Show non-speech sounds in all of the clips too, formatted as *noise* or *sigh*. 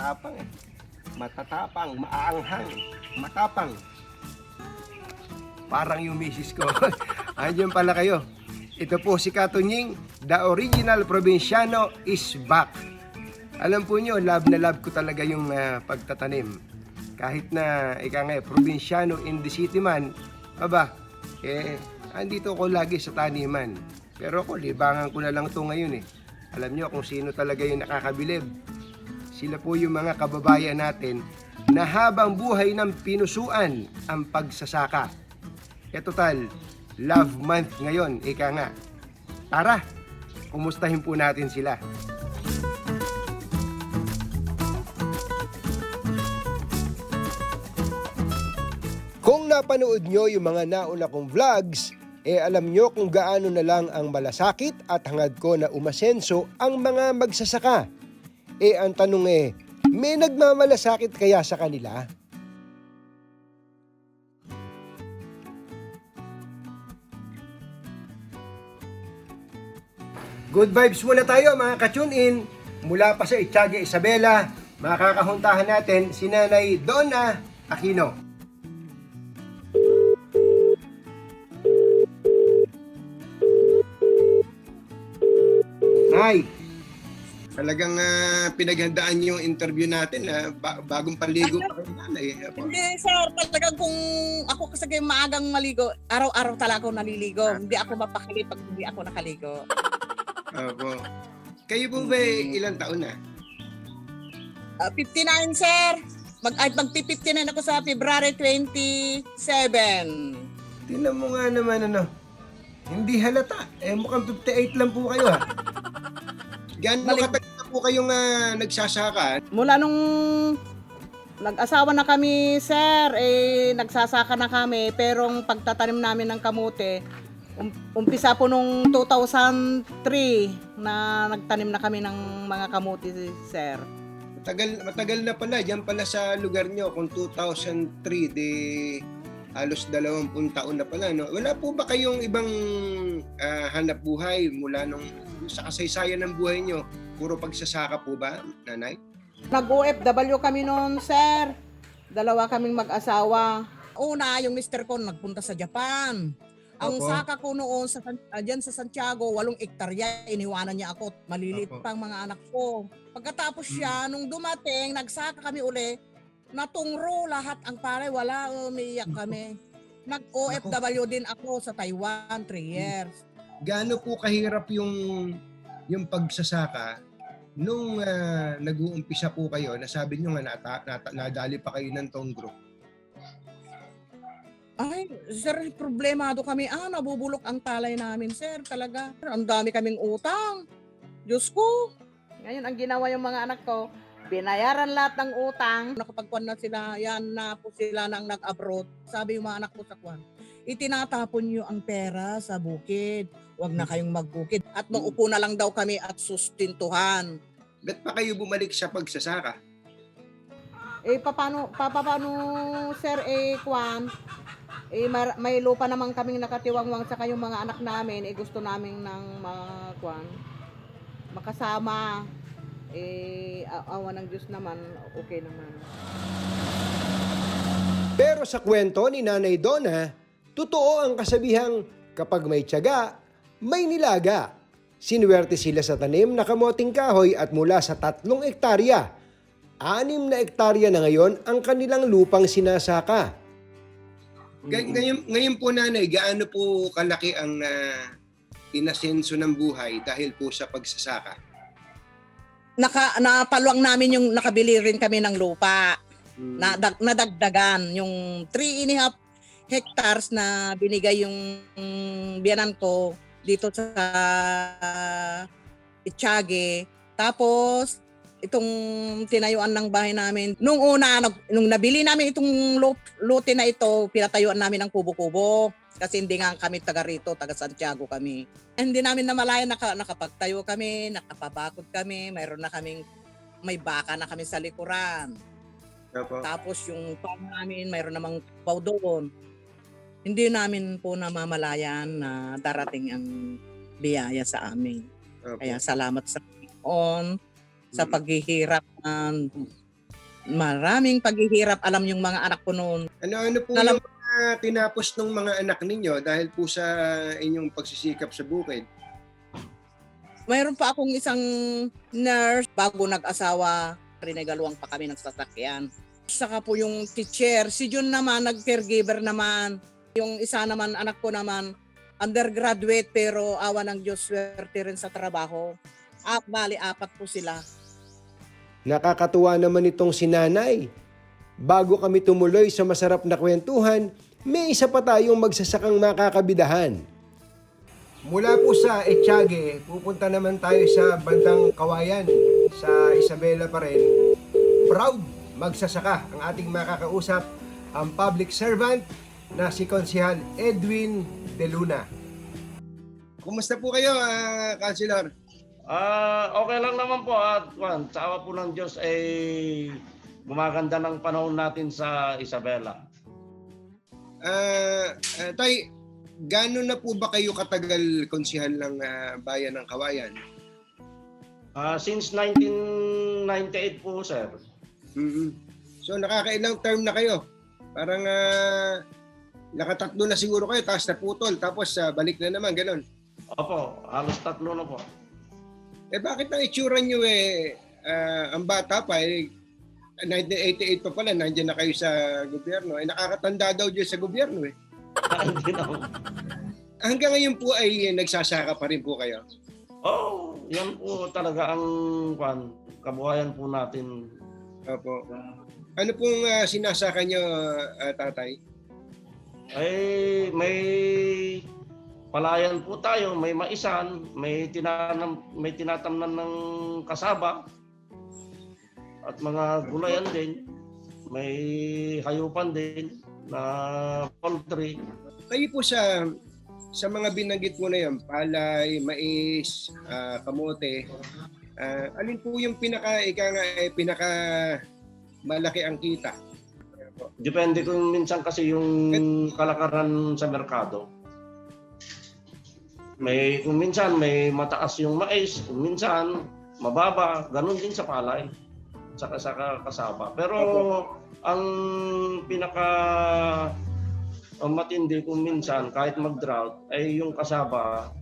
matatapang eh. Matatapang, maaanghang, matapang. Parang yung misis ko. *laughs* Andiyan pala kayo. Ito po si Katunying, the original probinsyano is back. Alam po nyo, love na love ko talaga yung ah, pagtatanim. Kahit na, ika nga, eh, probinsyano in the city man, aba, eh, andito ko lagi sa taniman. Pero ako, libangan ko na lang to ngayon eh. Alam nyo kung sino talaga yung nakakabilib. Sila po yung mga kababayan natin na habang buhay ng pinusuan ang pagsasaka. E total, love month ngayon, ika nga. Tara, kumustahin po natin sila. Kung napanood nyo yung mga nauna kong vlogs, eh alam nyo kung gaano na lang ang malasakit at hangad ko na umasenso ang mga magsasaka. Eh ang tanong eh, may nagmamalasakit kaya sa kanila? Good vibes muna tayo mga ka-tune in. Mula pa sa Itchage Isabela, makakahuntahan natin si Nanay Donna Aquino. Talagang ah, pinaghandaan niyo yung interview natin na bagong paligo pa kayo nanay. Apo. Hindi, sir. Talagang kung ako kasi maagang maligo, araw-araw talaga ako naliligo. Hindi ako mapakali pag hindi ako nakaligo. Opo. Kayo po ba eh, ilang taon na? Ah, 59, sir. Mag, ay, magpi-59 ako sa February 27. Tingnan mo nga naman ano. Hindi halata. Eh mukhang 58 lang po kayo ha. Gano'n Balik- katagal po kayong ah, nagsasaka? Mula nung nag-asawa na kami, sir, eh, nagsasaka na kami. Pero ang pagtatanim namin ng kamote, um- umpisa po nung 2003 na nagtanim na kami ng mga kamote, sir. Matagal, matagal na pala. Diyan pala sa lugar nyo kung 2003 di halos 20 taon na pala. No? Wala po ba kayong ibang ah, hanap buhay mula nung sa kasaysayan ng buhay nyo? Puro pagsasaka po ba, nanay? Nag-OFW kami noon, sir. Dalawa kaming mag-asawa. Una, yung mister ko nagpunta sa Japan. Ang Opo. saka ko noon sa San- ah, dyan sa Santiago, walong ektarya, iniwanan niya ako. Maliliit Opo. pa ang mga anak ko. Pagkatapos siya, nung dumating, nagsaka kami uli, natungro lahat ang pare, wala, umiiyak kami. *laughs* Nag-OFW din ako sa Taiwan, 3 years. Gaano po kahirap yung yung pagsasaka nung ah, nag-uumpisa po kayo, nasabi nyo nga nata, nata- nadali pa kayo ng tongro. Ay, sir, problemado kami. Ah, nabubulok ang talay namin, sir. Talaga. Ang dami kaming utang. Diyos ko. Ngayon, ang ginawa yung mga anak ko, binayaran lahat ng utang. Nakapagkuhan na sila, yan na po sila nang nag-abroad. Sabi yung mga anak ko sa kwan, itinatapon nyo ang pera sa bukid. Huwag na kayong magbukid. At maupo na lang daw kami at sustintuhan. Ba't pa kayo bumalik sa pagsasaka? Eh, paano, paano, sir, eh, kwan, eh, mar- may lupa naman kaming nakatiwangwang sa kayong mga anak namin, eh, gusto namin ng mga, kwan, makasama, eh, awa ng Diyos naman, okay naman. Pero sa kwento ni Nanay Donna, totoo ang kasabihang kapag may tiyaga, may nilaga. Sinuwerte sila sa tanim na kamoting kahoy at mula sa tatlong ektarya, anim na ektarya na ngayon ang kanilang lupang sinasaka. Ngayon, ngayon po nanay, gaano po kalaki ang uh, inasenso ng buhay dahil po sa pagsasaka? Naka, napaluang namin yung nakabili rin kami ng lupa. Hmm. na dag- nadagdagan yung 3 and a half hectares na binigay yung mm, biyanan ko dito sa Itchage. Tapos itong tinayuan ng bahay namin. Nung una, nung nabili namin itong lo- lote na ito, pinatayuan namin ng kubo-kubo. Kasi hindi nga kami taga rito, taga Santiago kami. Hindi namin namalayan naka, nakapagtayo kami, nakapabakod kami, mayroon na kaming may baka na kami sa likuran. Opo. Tapos yung farm namin, mayroon namang paw doon. Hindi namin po namamalayan na darating ang biyaya sa amin. Opo. Kaya salamat sa Panginoon sa Mm. paghihirap. Um, maraming paghihirap alam yung mga anak ko noon. Ano-ano po Alam- yung mga tinapos ng mga anak ninyo dahil po sa inyong pagsisikap sa bukid? Mayroon pa akong isang nurse bago nag-asawa, rinigaluang pa kami ng sasakyan. Saka po yung teacher, si Jun naman, nag-caregiver naman. Yung isa naman, anak ko naman, undergraduate pero awa ng Diyos, swerte rin sa trabaho. At bali, apat po sila. Nakakatuwa naman itong si nanay. Bago kami tumuloy sa masarap na kwentuhan, may isa pa tayong magsasakang makakabidahan. Mula po sa Etiage, pupunta naman tayo sa bandang Kawayan, sa Isabela pa rin. Proud magsasaka ang ating makakausap, ang public servant na si Konsihal Edwin De Luna. Kumusta po kayo, uh, Councilor? Ah, okay lang naman po at kwan, sa awa po ng Diyos ay gumaganda ng panahon natin sa Isabela. Ah, ah, tay, gano'n na po ba kayo katagal konsihal ng ah, bayan ng Kawayan? Ah, since 1998 po, sir. mm So nakakailang term na kayo? Parang ah, nakatatlo na siguro kayo, tapos naputol, tapos ah, balik na naman, gano'n. Opo, halos tatlo na po. Eh bakit ang itsura nyo eh, ah, ang bata pa eh, 1988 pa pala, nandiyan na kayo sa gobyerno. Eh nakakatanda daw dyan sa gobyerno eh. *laughs* Hindi na po. Hanggang ngayon po ay nagsasaka pa rin po kayo. Oh, yan po talaga ang kwan, kabuhayan po natin. Opo. Ano pong ah, sinasaka nyo, ah, tatay? Ay may palayan po tayo, may maisan, may tinanam, may tinatamnan ng kasaba at mga gulayan din. May hayupan din na poultry. Kayo po sa sa mga binanggit mo na yan, palay, mais, ah, kamote, ah, alin po yung pinaka, ika nga, eh, pinaka malaki ang kita? Depende kung minsan kasi yung kalakaran sa merkado. May kung minsan may mataas yung mais, kung minsan mababa, ganun din sa palay. Saka sa kasaba. Pero ang pinaka ang matindi kung minsan kahit mag-drought ay yung kasaba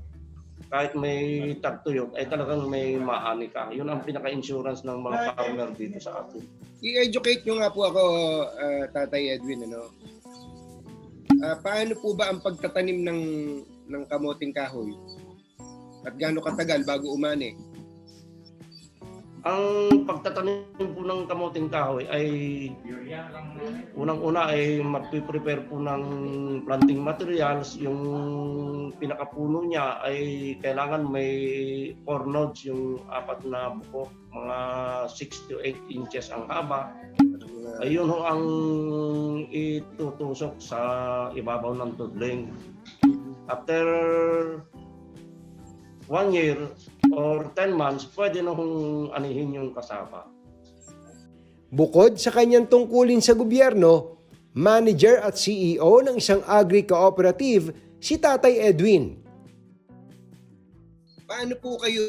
kahit may tagtuyot ay talagang may maani ka. Yun ang pinaka-insurance ng mga farmer dito sa atin. I-educate nyo nga po ako, ah, Tatay Edwin, ano? Ah, paano po ba ang pagtatanim ng ng kamoting kahoy? At gaano katagal bago umani? Ang pagtatanim po ng kamuting kahoy ay unang-una ay magpiprepare po ng planting materials. Yung pinakapuno niya ay kailangan may four nodes, yung apat na buko, mga 6 to 8 inches ang haba. Ayun ho ang itutusok sa ibabaw ng tudling. After one year or 10 months, pwede na hong anihin yung kasaba. Bukod sa kanyang tungkulin sa gobyerno, manager at CEO ng isang agri-cooperative, si Tatay Edwin. Paano po kayo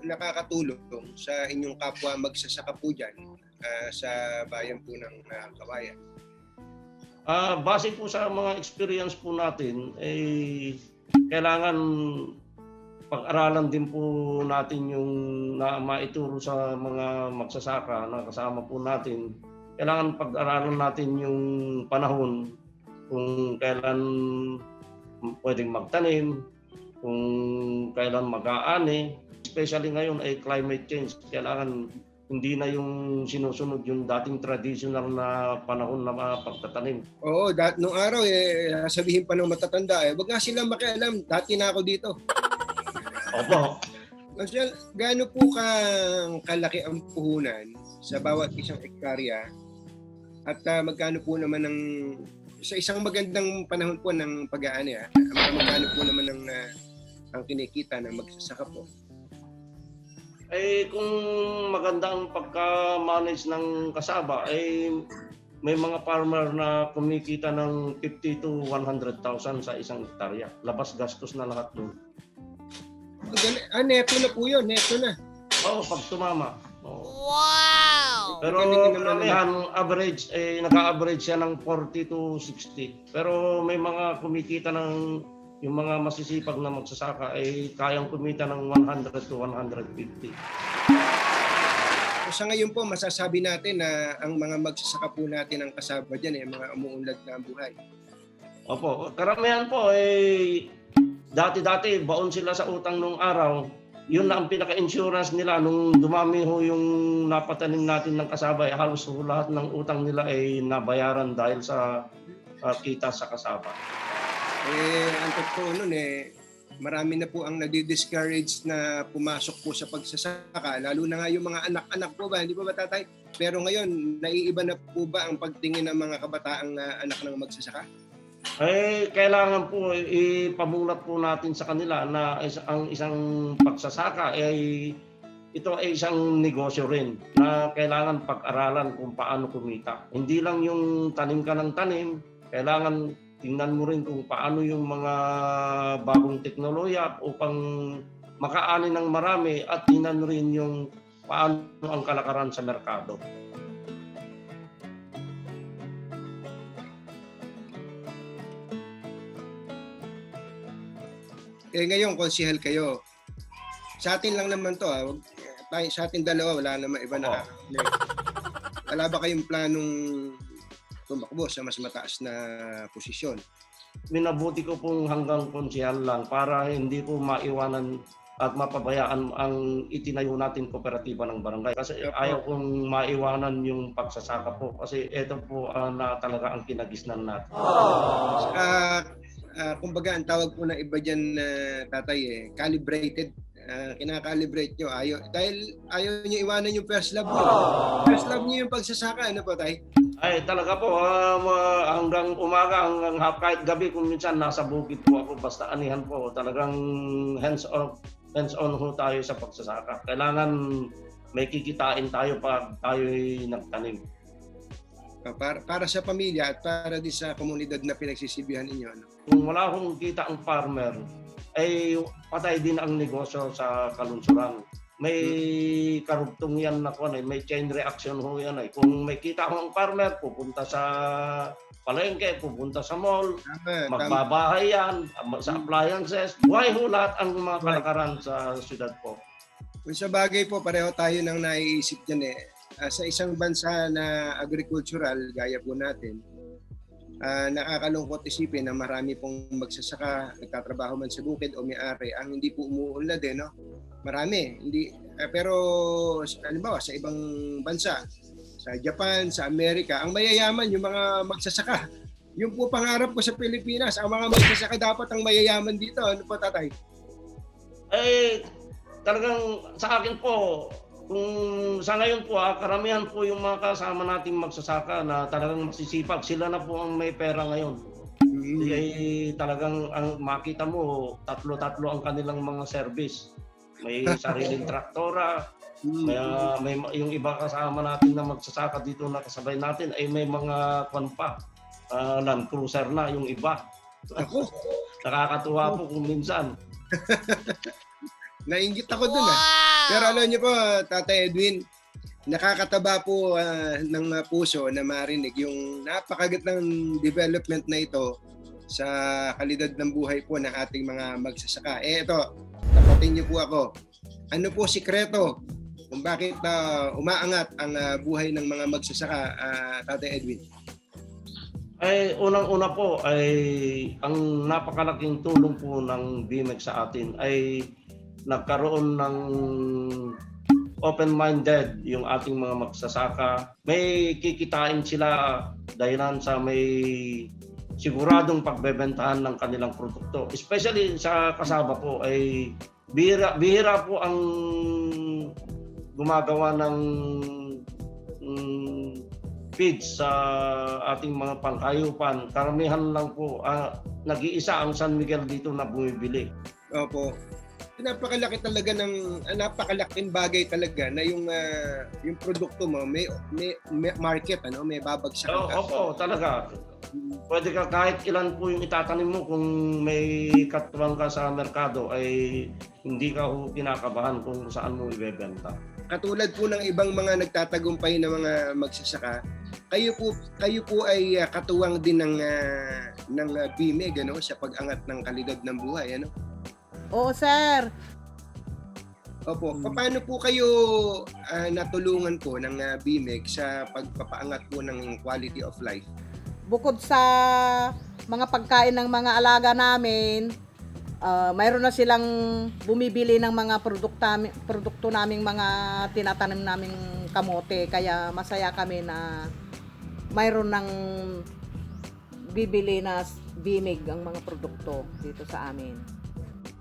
nakakatulong sa inyong kapwa magsasaka po dyan ah, sa bayan po ng ah, Kawayan? Ah, base po sa mga experience po natin, eh, kailangan pag-aralan din po natin yung na maituro sa mga magsasaka na kasama po natin. Kailangan pag-aralan natin yung panahon kung kailan pwedeng magtanim, kung kailan mag-aani. Especially ngayon ay climate change. Kailangan hindi na yung sinusunod yung dating traditional na panahon na pagtatanim. Oo, dat nung araw eh sabihin pa ng matatanda eh, wag nga silang makialam, dati na ako dito. Opo. Marcel, gaano po ka kalaki ang puhunan sa bawat isang ektarya at ah, magkano po naman ng sa isang magandang panahon po ng pag-aani ah, magkano po naman ng ah, ang kinikita ng magsasaka po? Eh kung maganda ang pagka-manage ng kasaba, eh may mga farmer na kumikita ng 50 to 100,000 sa isang hektarya. Labas gastos na lahat doon. Ang Ah, neto na po yun, neto na. Oo, pag tumama. Oo. Pero Gamitin naman karamihan, average, eh, naka-average siya ng 40 to 60. Pero may mga kumikita ng, yung mga masisipag na magsasaka, ay kayang kumita ng 100 to 150. So, sa ngayon po, masasabi natin na ang mga magsasaka po natin ang kasama dyan, eh, mga umuunlad na buhay. Opo, karamihan po, eh, dati-dati, baon sila sa utang nung araw. Yun na ang pinaka-insurance nila nung dumami ho yung napatanim natin ng kasabay. Halos ho lahat ng utang nila ay nabayaran dahil sa ah, kita sa kasaba. Eh, ang totoo nun eh, marami na po ang nadi-discourage na pumasok po sa pagsasaka, lalo na nga yung mga anak-anak po ba, hindi ba ba tatay? Pero ngayon, naiiba na po ba ang pagtingin ng mga kabataang ah, anak ng magsasaka? Eh, kailangan po ipamulat po natin sa kanila na is- ang isang pagsasaka ay ito ay isang negosyo rin na kailangan pag-aralan kung paano kumita. Hindi lang yung tanim ka ng tanim, kailangan tingnan mo rin kung paano yung mga bagong teknolohiya upang makaani ng marami at tingnan rin yung paano ang kalakaran sa merkado. Eh ngayon, konsihal kayo. Sa atin lang naman to, ah. Wag, tayo, sa atin dalawa, wala naman iba na. Wala ba kayong planong tumakbo sa mas mataas na posisyon? minabuti ko pong hanggang konsehal lang para hindi po maiwanan at mapabayaan ang itinayo natin kooperatiba ng barangay. Kasi Opo. ayaw kong maiwanan yung pagsasaka po kasi ito po ah, na talaga ang kinagisnan natin. Ah, ah, kumbaga, ang tawag po na iba dyan, ah, tatay, eh, calibrated. Ah, kinakalibrate nyo. Ayaw, dahil ayaw nyo iwanan yung first love nyo. First love nyo yung pagsasaka. Ano po, tay? Ay talaga po ah, ma- hanggang umaga hanggang kahit gabi kung minsan nasa bukid po ako basta anihan po talagang hands on hands on ho tayo sa pagsasaka. Kailangan may kikitain tayo pag tayo'y nagtanim. Ah, Para, para sa pamilya at para din sa komunidad na pinagsisibihan ninyo. Ano? kung wala akong kita ang farmer, ay patay din ang negosyo sa kalunsuran. May karugtong yan na kung ano, may chain reaction ho yan ay. Kung may kita akong farmer, pupunta sa palengke, pupunta sa mall, Tama, tama. magbabahay yan, sa appliances. Buhay ho lahat ang mga kalakaran sa syudad po. Kung sa bagay po, pareho tayo nang naiisip dyan eh. Ah, sa isang bansa na agricultural, gaya po natin, ah, nakakalungkot isipin na marami pong magsasaka, nagtatrabaho man sa bukid o may-ari, ang hindi po umuunlad eh, no? Marami. Hindi, eh, pero, halimbawa, sa ibang bansa, sa Japan, sa Amerika, ang mayayaman yung mga magsasaka. Yung po pangarap ko sa Pilipinas, ang mga magsasaka dapat ang mayayaman dito. Ano po, tatay? Eh, talagang sa akin po, kung sa ngayon po, ah, karamihan po yung mga kasama nating magsasaka na talagang magsisipag, sila na po ang may pera ngayon. Hindi ay talagang ang makita mo, tatlo-tatlo ang kanilang mga service. May *laughs* sariling traktora, may, ah, may yung iba kasama natin na magsasaka dito na kasabay natin ay may mga kwan pa. ah, Land Cruiser na yung iba. Ako, *laughs* Nakakatuwa po kung minsan. *laughs* Nainggit ako dun ah. Pero alam niyo po, Tatay Edwin, nakakataba po ah, ng puso na marinig yung napakagandang development na ito sa kalidad ng buhay po ng ating mga magsasaka. Eh ito, tapatin niyo po ako. Ano po sikreto kung bakit ah, umaangat ang ah, buhay ng mga magsasaka, ah, Tatay Edwin? Ay, unang-una po ay ang napakalaking tulong po ng BMX sa atin ay nagkaroon ng open-minded yung ating mga magsasaka. May kikitain sila dahilan sa may siguradong pagbebentahan ng kanilang produkto. Especially sa kasaba po ay bihira, bihira po ang gumagawa ng mm, feeds sa ating mga pangkayupan. Karamihan lang po, ah, nag-iisa ang San Miguel dito na bumibili. Opo. Napakalaki talaga ng ah, napakalaking bagay talaga na yung ah, yung produkto mo may, may, may market ano may babagsak Oo, opo, talaga. Pwede ka kahit ilan po yung itatanim mo kung may katuwang ka sa merkado ay hindi ka ho kinakabahan kung saan mo ibebenta. katulad po ng ibang mga nagtatagumpay na mga magsasaka kayo po kayo po ay ah, katuwang din ng ah, ng ah, BIMEG ano sa pag-angat ng kalidad ng buhay ano Oo, sir. Opo, Hmm. paano po kayo ah, natulungan po ng ah, BIMEG sa pagpapaangat po ng quality of life Bukod sa mga pagkain ng mga alaga namin, ah, mayroon na silang bumibili ng mga produkto, produkto naming mga tinatanim naming kamote. Kaya masaya kami na mayroon ng bibili na bimig ang mga produkto dito sa amin.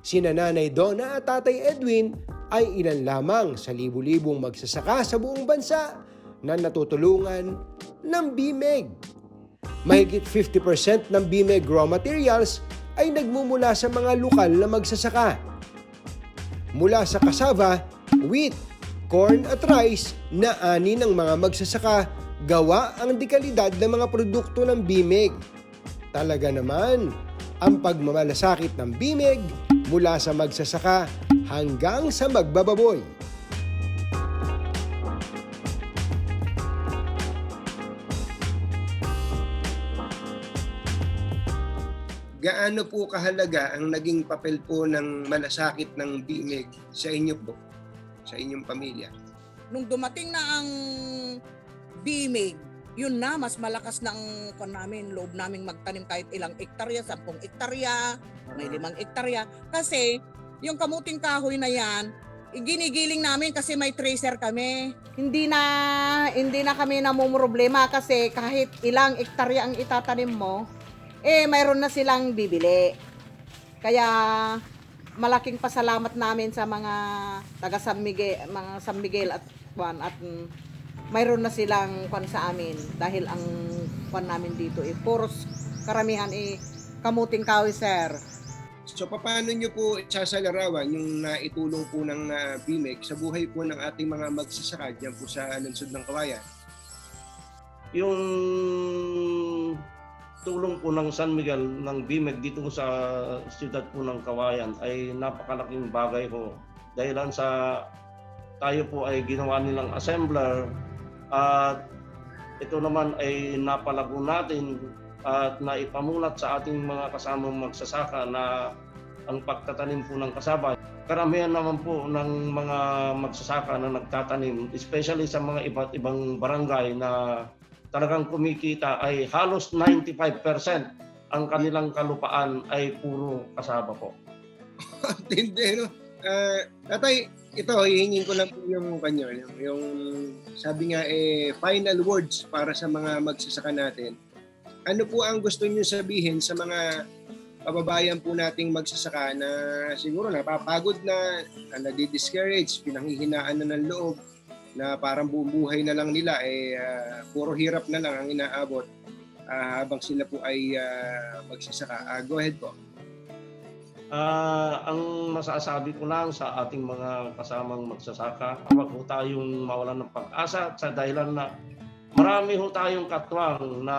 Sina Nanay Donna at Tatay Edwin ay ilan lamang sa libu-libong magsasaka sa buong bansa na natutulungan ng BMEG. Mahigit 50% ng BMEG raw materials ay nagmumula sa mga lokal na magsasaka. Mula sa cassava, wheat, corn at rice na ani ng mga magsasaka gawa ang dekalidad ng mga produkto ng BMEG. Talaga naman, ang pagmamalasakit ng BIMEG mula sa magsasaka hanggang sa magbababoy. gaano po kahalaga ang naging papel po ng malasakit ng BIMEG sa inyo po sa inyong pamilya Nung dumating na ang bimig, yun na, mas malakas na ang kon namin, loob namin magtanim kahit ilang ektarya, sampung ektarya, may limang ektarya. Kasi yung kamuting kahoy na yan, ginigiling namin kasi may tracer kami. Hindi na hindi na kami namumroblema kasi kahit ilang ektarya ang itatanim mo, eh mayroon na silang bibili. Kaya malaking pasalamat namin sa mga taga San Miguel, mga San Miguel at Juan at mayroon na silang kwan sa amin dahil ang kwan namin dito eh puros karamihan eh kamuting kahoy sir. so paano nyo po sasalarawan yung naitulong po ng ah, BIMEG sa buhay po ng ating mga magsasaka dyan po sa Lansod ng Kawayan Yung tulong po ng San Miguel ng BIMEG dito sa siyudad po ng Kawayan ay napakalaking bagay ho. Dahilan sa tayo po ay ginawa nilang assembler at ito naman ay napalago natin at naipamulat sa ating mga kasamang magsasaka na ang pagtatanim po ng kasaba. Karamihan naman po ng mga magsasaka na nagtatanim, especially sa mga iba't ibang barangay na talagang kumikita ay halos 95% ang kanilang kalupaan ay puro kasaba po. *laughs* Tindi, no? Ah, tatay, ito, hihingin ko lang po yung kanyo, yung, yung sabi nga eh, final words para sa mga magsasaka natin. Ano po ang gusto niyo sabihin sa mga kababayan po nating magsasaka na siguro napapagod na, na nadi-discourage, pinanghihinaan na ng loob, na parang buong buhay na lang nila eh ah, puro hirap na lang ang inaabot ah, habang sila po ay ah, magsasaka. Ah, go ahead po. Ah, ang masasabi ko lang sa ating mga kasamang magsasaka, huwag ho tayong mawalan ng pag-asa sa dahilan na marami ho tayong katwang na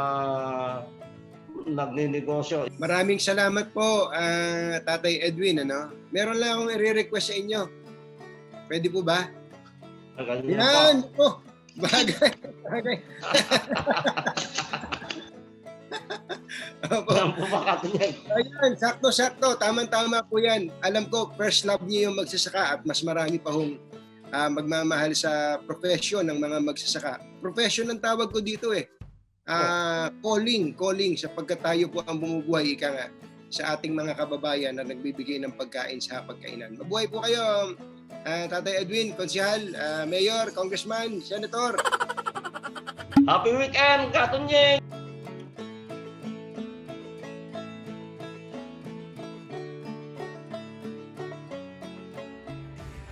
nagninegosyo. Maraming salamat po, ah, Tatay Edwin. Ano? Meron lang akong i-request sa inyo. Pwede po ba? Yan! po. Oh, bagay. *laughs* bagay. *laughs* Ayan, sakto-sakto. Tamang-tama po yan. Alam ko, first love niyo yung magsasaka at mas marami pa hong ah, magmamahal sa profession ng mga magsasaka. Profession ang tawag ko dito eh. Ah, calling, calling sapagkat tayo po ang bumubuhay ika nga sa ating mga kababayan na nagbibigay ng pagkain sa pagkainan. Mabuhay po kayo, ah, Tatay Edwin, Konsihal, ah, Mayor, Congressman, Senator. Happy weekend, Katunyeng!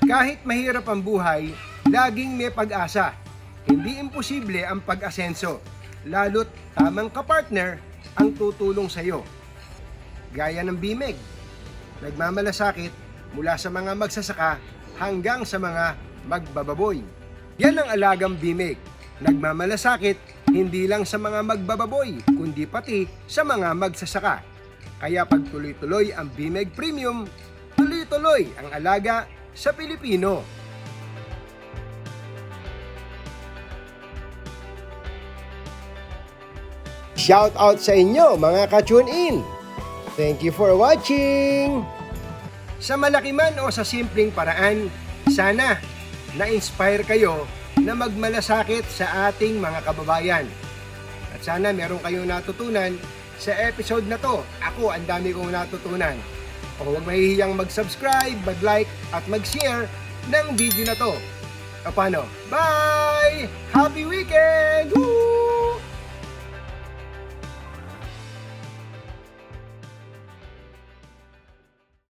Kahit mahirap ang buhay, laging may pag-asa. Hindi imposible ang pag-asenso, lalo't tamang kapartner ang tutulong sa iyo. Gaya ng BIMEG, nagmamalasakit mula sa mga magsasaka hanggang sa mga magbababoy. Yan ang alagang bimig. Nagmamalasakit hindi lang sa mga magbababoy, kundi pati sa mga magsasaka. Kaya pag tuloy-tuloy ang Bimeg Premium, tuloy-tuloy ang alaga sa Pilipino. Shout out sa inyo mga ka-tune in. Thank you for watching. Sa malaki man o sa simpleng paraan, sana na-inspire kayo na magmalasakit sa ating mga kababayan. At sana meron kayong natutunan sa episode na to. Ako, ang dami kong natutunan. O huwag mahihiyang mag-subscribe, mag-like, at mag-share ng video na to. O paano? Bye! Happy weekend! Woo!